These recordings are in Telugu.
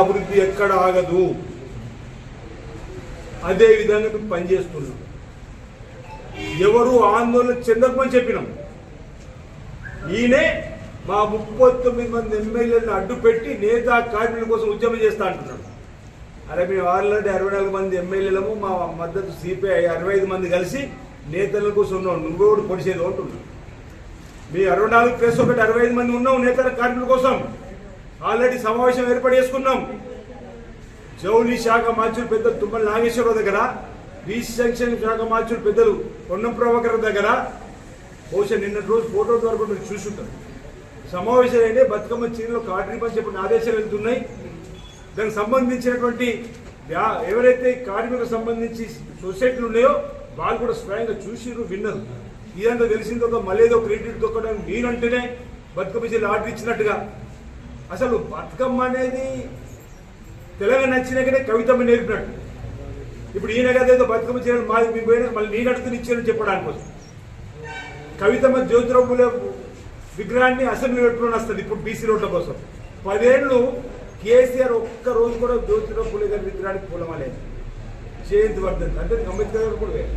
అభివృద్ధి ఎక్కడ ఆగదు. అదే విధంగా మేము పనిచేస్తున్నాం. ఎవరు ఆందోళన చెందకమని చెప్పినాం. ఈయనే మా ముప్పై తొమ్మిది మంది ఎమ్మెల్యేలను అడ్డుపెట్టి నేతా కార్మికుల కోసం ఉద్యమం చేస్తా అంటున్నాడు అరే మేము ఆల్రెడీ అరవై నాలుగు మంది ఎమ్మెల్యేలము మా మద్దతు సిపిఐ అరవై ఐదు మంది కలిసి నేతల కోసం ఉన్నాం. నువ్వు కూడా పొడిచేది అంటున్నావు. మీ అరవై నాలుగు ప్లస్ ఒకటి అరవై ఐదు మంది ఉన్నాం నేతల కార్మికుల కోసం. ఆల్రెడీ సమావేశం ఏర్పాటు చేసుకున్నాం. జౌలి శాఖ మాచులు పెద్దలు తుమ్మల నాగేశ్వరరావు దగ్గర బీసీ సంక్షేమ శాఖ మాచులు పెద్దలు పొన్నం ప్రభాకర్ దగ్గర. బహుశా నిన్నటి రోజు ఫోటో ద్వారా మీరు చూసుంటారు. సమావేశాలు అయితే బతుకమ్మ చీరలో కాటరీ పని చెప్పిన ఆదేశాలు వెళ్తున్నాయి. దానికి సంబంధించినటువంటి ఎవరైతే కార్మికులకు సంబంధించి సొసైటీలు ఉన్నాయో వాళ్ళు కూడా స్వయంగా చూసిరు విన్నారు. ఇదంతా తెలిసిన తర్వాత మళ్ళీ ఏదో క్రెడిట్ దొక్కడానికి మీరంటేనే బతుకమ్మ చీరలు ఆర్డర్ ఇచ్చినట్టుగా. అసలు బతుకమ్మ అనేది తెలంగాణ నచ్చినాకనే కవితమ్మ నేర్పినట్టు. ఇప్పుడు ఈయన కదా ఏదో బతుకమ్మ చేయాలి మాది మీకు పోయినా మళ్ళీ నేను అడుగుతున్న ఇచ్చానని చెప్పడానికి కోసం కవితమ్మ జ్యోతిరావు విగ్రహాన్ని అసెంబ్లీ పెట్టుకుని వస్తుంది ఇప్పుడు బీసీ రోడ్ల కోసం. పదేళ్ళు కేసీఆర్ ఒక్క రోజు కూడా జ్యోతిరావు పూలే గారి విగ్రహానికి పూలమలేదు జయంతి వర్ధన్ అంటే అంబేద్కర్ గారు కూడా వేరు.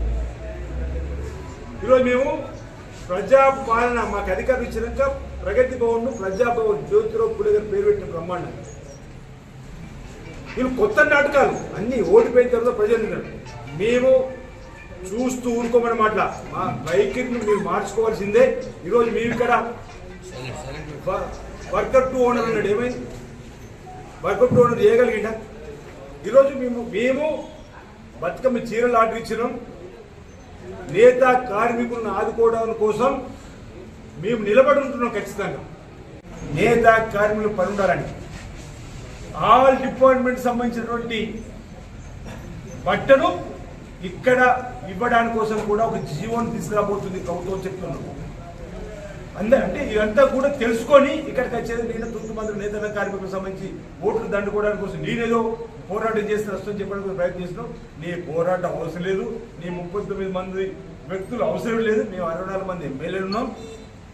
ఈరోజు మేము ప్రజా పాలన మాకు అధికారం ఇచ్చినాక ప్రగతి భవన్ను ప్రజాభవన్ జ్యోతిరావు పూలే గారు పేరు పెట్టిన బ్రహ్మాండం. వీళ్ళు కొత్త నాటకాలు అన్ని ఓడిపోయిన తర్వాత ప్రజలు ఉన్నారు మేము చూస్తూ ఊరుకోమని మాటల. మా వైఖరిని మీరు మార్చుకోవాల్సిందే. ఈరోజు మేము ఇక్కడ వర్కర్ టు ఓనర్ అన్నాడు ఏమైంది? వర్కర్ టు ఓనర్ చేయగలిగిందా ఈరోజు మేము మేము బతుకమ్మ చీరలు ఆర్డర్ ఇచ్చినాం. నేత కార్మికులను ఆదుకోవడం కోసం మేము నిలబడి ఉంటున్నాం ఖచ్చితంగా. నేత కార్మికులు పని ఉండాలని ఆల్ డిపార్ట్మెంట్ సంబంధించినటువంటి బట్టను ఇక్కడ ఇవ్వడానికి కోసం కూడా ఒక జీవోని తీసుకురాబోతుంది ప్రభుత్వం చెప్తున్నాను అందరూ అంటే ఇదంతా కూడా తెలుసుకొని ఇక్కడికి వచ్చేది నేను తొమ్మిది మంది నేతల కార్మికులకు సంబంధించి ఓట్లు దండుకోవడానికి కోసం నేనేదో పోరాటం చేస్తే వస్తుందని చెప్పడానికి ప్రయత్నం నీ పోరాటం అవసరం లేదు. నీ ముప్పై తొమ్మిది మంది వ్యక్తులు అవసరం లేదు. మేము అరవై నాలుగు మంది ఎమ్మెల్యేలు ఉన్నాం.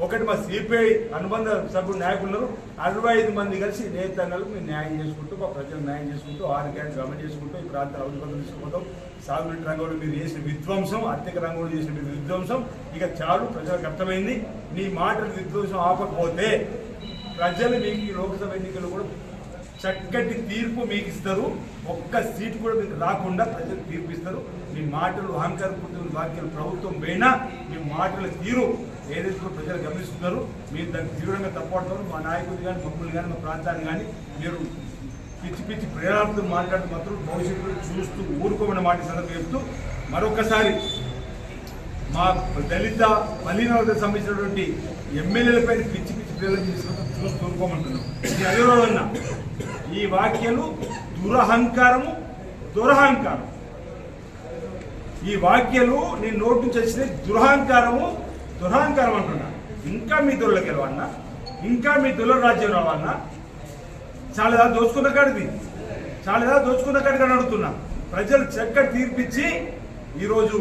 ఒకటి మా సిపిఐ అనుబంధ సభ్యులు నాయకులు అరవై ఐదు మంది కలిసి నేతలకు మేము న్యాయం చేసుకుంటూ మా ప్రజలు న్యాయం చేసుకుంటూ ఆరు గ్యారెంటీ చేసుకుంటూ ఈ ప్రాంతాల అభివృద్ధి తీసుకుంటాం సాగునీటి రంగంలో మీరు చేసిన విధ్వంసం ఆర్థిక రంగంలో చేసిన మీరు విధ్వంసం ఇక చాలు ప్రజలకు అర్థమైంది. నీ మాటలు విధ్వంసం ఆపకపోతే ప్రజలు మీకు ఈ లోక్సభ ఎన్నికలు కూడా చక్కటి తీర్పు మీకు ఇస్తారు ఒక్క సీట్ కూడా మీకు రాకుండా ప్రజలు తీర్పు ఇస్తారు. మీ మాటలు అహంకారపూర్తి వాక్యాలు ప్రభుత్వం పోయినా మీ మాటల తీరు ఏదైతే కూడా ప్రజలు గమనిస్తున్నారు. మీరు దాన్ని తీవ్రంగా తప్పడుతారు మా నాయకులు కానీ మమ్మల్ని కానీ మా ప్రాంతాన్ని కానీ మీరు పిచ్చి పిచ్చి ప్రేరణతో మాట్లాడుతూ మాత్రం భవిష్యత్తులో చూస్తూ ఊరుకోమని మాట సందర్భం చెప్తూ మరొకసారి మా దళిత మలినవర్గం సంబంధించినటువంటి ఎమ్మెల్యేలపై పిచ్చి పిచ్చి ప్రేరణ తీసుకుంటూ చూస్తూ ఊరుకోమంటున్నాం. ఇది అదే రోజున ఈ వాక్యలు దురహంకారము దురహంకారం. ఈ వాక్యాలు నేను నోటి నుంచి వచ్చిన దురహంకారము దురహంకారం అంటున్నా. ఇంకా మీ దొరలకు వెళ్ళవన్నా ఇంకా మీ దొరల రాజ్యం రావన్నా. చాలా దోచుకున్న కాడిది? చాలా దోచుకున్న కాడికి అని అడుగుతున్నా. ప్రజలు చక్కటి తీర్పిచ్చి ఈరోజు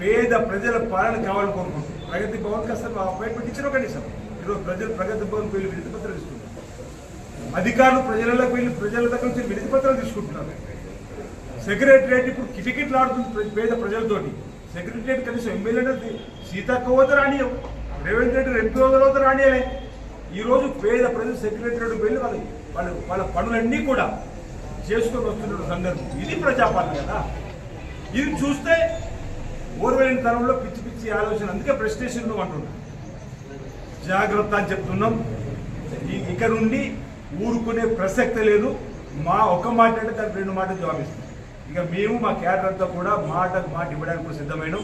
పేద ప్రజల పాలన కావాలని కోరుకుంటున్నారు ప్రగతి భవన్ కాస్త అపాయింట్మెంట్ ఇచ్చిన కనీసం ఈరోజు ప్రజలు ప్రగతి భవన్ వెళ్ళి వినతి పత్రాలు ఇస్తున్నారు. అధికారులు ప్రజలకు వెళ్ళి ప్రజల దగ్గర నుంచి వినతి పత్రాలు తీసుకుంటున్నారు. సెక్రటరియట్ ఇప్పుడు కిటికిట్లు ఆడుతుంది పేద ప్రజలతోటి. సెక్రటరియట్ కనీసం ఎమ్మెల్యే సీతక్క రానియం రేవంత్ రెడ్డి ఎంపీ పోతే రానియలే. ఈరోజు పేద ప్రజలు సెక్రటరియట్ వెళ్ళి వాళ్ళ వాళ్ళ వాళ్ళ పనులన్నీ కూడా చేసుకొని వస్తున్న సందర్భం. ఇది ప్రజాపాలన కదా. ఇది చూస్తే ఓర్వలేని తరంలో పిచ్చి పిచ్చి ఆలోచన. అందుకే ప్రెస్టేషన్ అంటున్నాం. జాగ్రత్త అని చెప్తున్నాం. ఈ- ఇక నుండి ఊరుకునే ప్రసక్తి లేదు. మా ఒక మాట అంటే దానికి రెండు మాటలు జవాబిస్తాం ఇక మేము మా క్యాడర్ అంతా కూడా మాటకు మాట ఇవ్వడానికి కూడా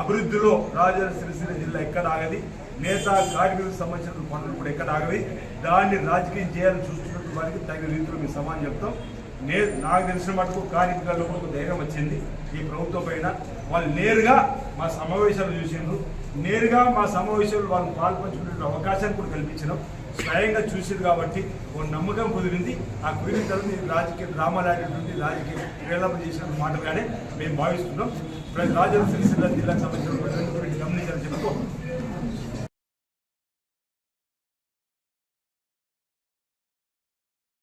అభివృద్ధిలో రాజన్న సిరిసిల్ల జిల్లా ఎక్కడ ఆగది? నేత కార్మికులకు సంబంధించిన పనులు కూడా ఎక్కడ ఆగవి? దాన్ని రాజకీయం చేయాలని చూస్తున్నట్టు వారికి తగిన రీతిలో మేము సమానం చెప్తాం. నే నాకు తెలిసిన మటుకు కార్మికులలో కూడా ఒక ధైర్యం వచ్చింది ఈ ప్రభుత్వం పైన. వాళ్ళు నేరుగా మా సమావేశాలు చూసిండ్రు. నేరుగా మా సమావేశాలు వాళ్ళు పాల్పంచుకునే అవకాశాన్ని కూడా కల్పించినాం. స్వయంగా చూసింది కాబట్టి ఓ నమ్మకం కుదిరింది. ఆ కుదిరిన తర్వాత రాజకీయ డ్రామాలు ఆడేటువంటి రాజకీయ ప్రేరణ చేసిన మాటగానే మేము భావిస్తున్నాం. ప్రజలు రాజు సిరిసిల్ల జిల్లాకు సంబంధించిన గమనించాలని చెప్తూ